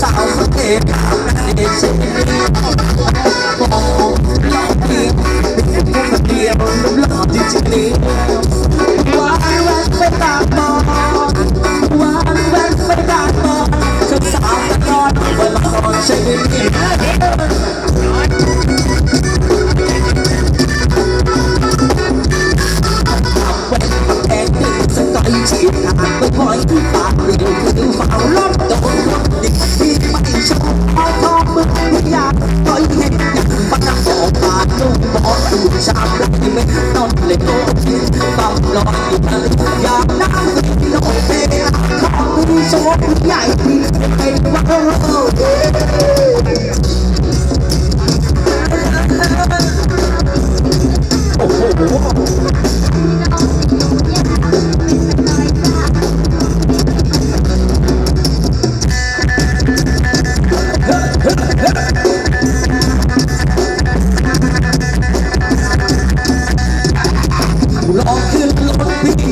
สาวสเตปเด็กชนิดนี้มองหลอกเพียงเป็นคนเดียวรูปหล่อจริงๆนี้วันแวันไปตามมองวันแวันไปตามมองสาวสาวตะนอนบนละครชนิดนี้แหวนแดงดึงสกอยฉีดขาดไปพอยปากเรียวคือฝ่า มือโชว์ใหญ่เป็นว่าโอ้โหลองขึ้นรถพี่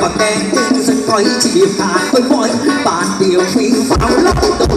ปาแดงตึงสักคอยฉีบขาดบ่อยๆปากเดียวฟิ้งเฝ้าแล้วโด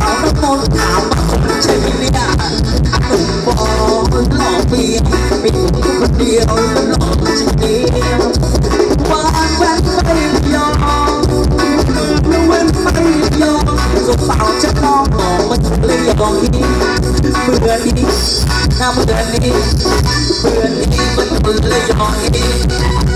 สาวตะโกนถาว่าคนใช่ไหมเนี่ยหนุ่มบอลหล่อเปียเป็นคนเดียวหล่อจริงๆวันวันไม่ยอมน้องเว้นไปยอมสาวสาวจะมองมองมันเลยยอมนี้เบื่อนี้หน้าเบื่อนี้เบื่อนี้มันเลยยอมนี้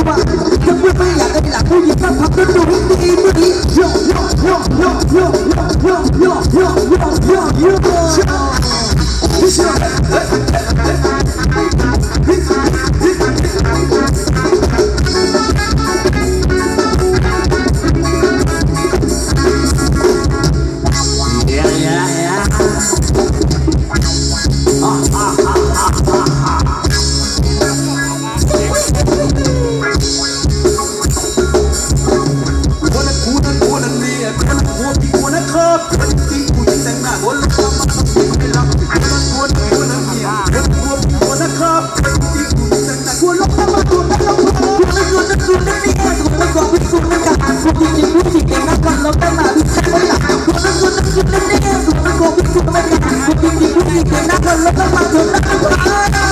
Coba. หัวที่หัวนะครับเป็นจริงผู้หญิงแต่งหน้าบนลูกมาไม่รับมันควรควรนะเมียเป็นหัวหัวนะครับเป็นจริงผู้หญิงแต่งหน้าควรลบมาตัวนั้นลบมาตัวนั้นตัวนั้นตัวนั้นนี่ควรควรควรควรไม่กล้าควรจริงผู้หญิงแต่งหน้าควรลบมาไม่ใช่ไม่กล้าควรนั้นตัวนั้นตัวนั้นนี่ควรควรควรไม่กล้าควรจริงผู้หญิงแต่งหน้าควรลบมาตัวนั้นตัวนั้น